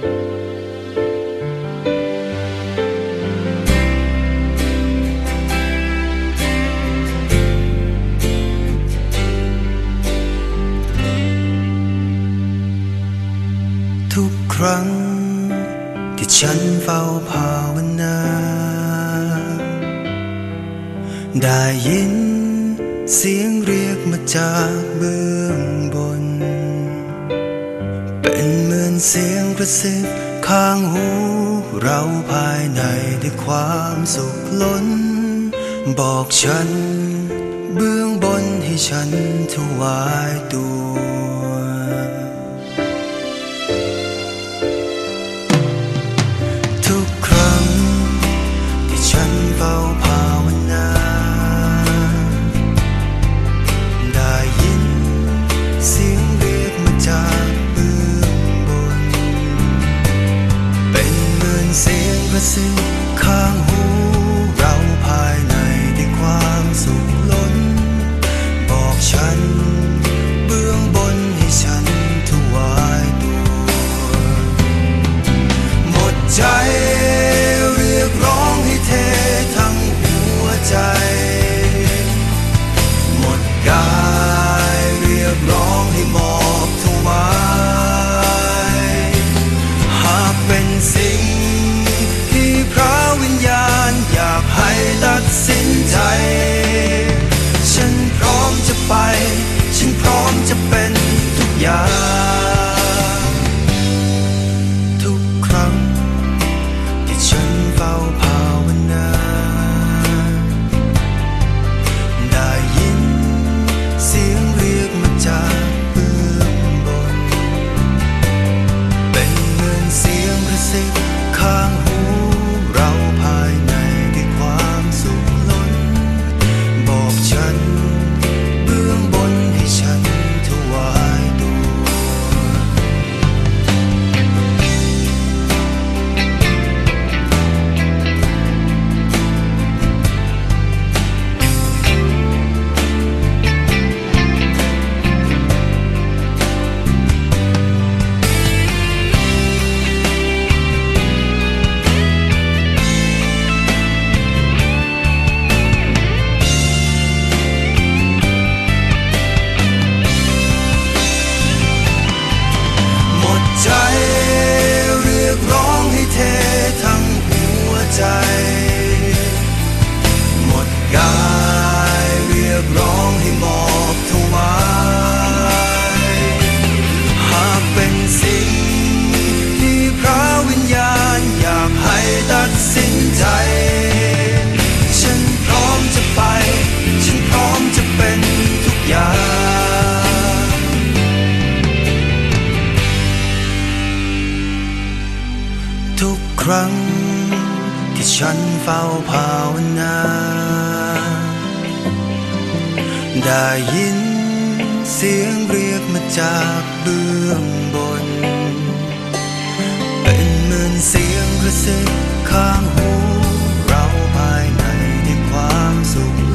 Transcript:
ทุกครั้งที่ฉันเฝ้าภาวนา ได้ยินเสียงเรียกมาจากเบื้องบน เสียงกระซิบข้างหู เราภายในด้วยความสุขล้น บอกฉัน เบื้องบนให้ฉันถวายตัวทุกครั้งที่ฉันเฝ้า ค ใจ หมดกายเรียกร้องให้มอบถวายหากเป็นสิ่งที่พระวิญญาณอยากให้ตัดสินใจ ฉันพร้อมจะไป ฉันพร้อมจะเป็นทุกอย่างทุกครั้ง ฉันเฝ้าภาวนา ได้ยินเสียงเรียกมาจากเบื้องบน เป็นเหมือนเสียงกระซิบข้างหู เราภายในในความสุข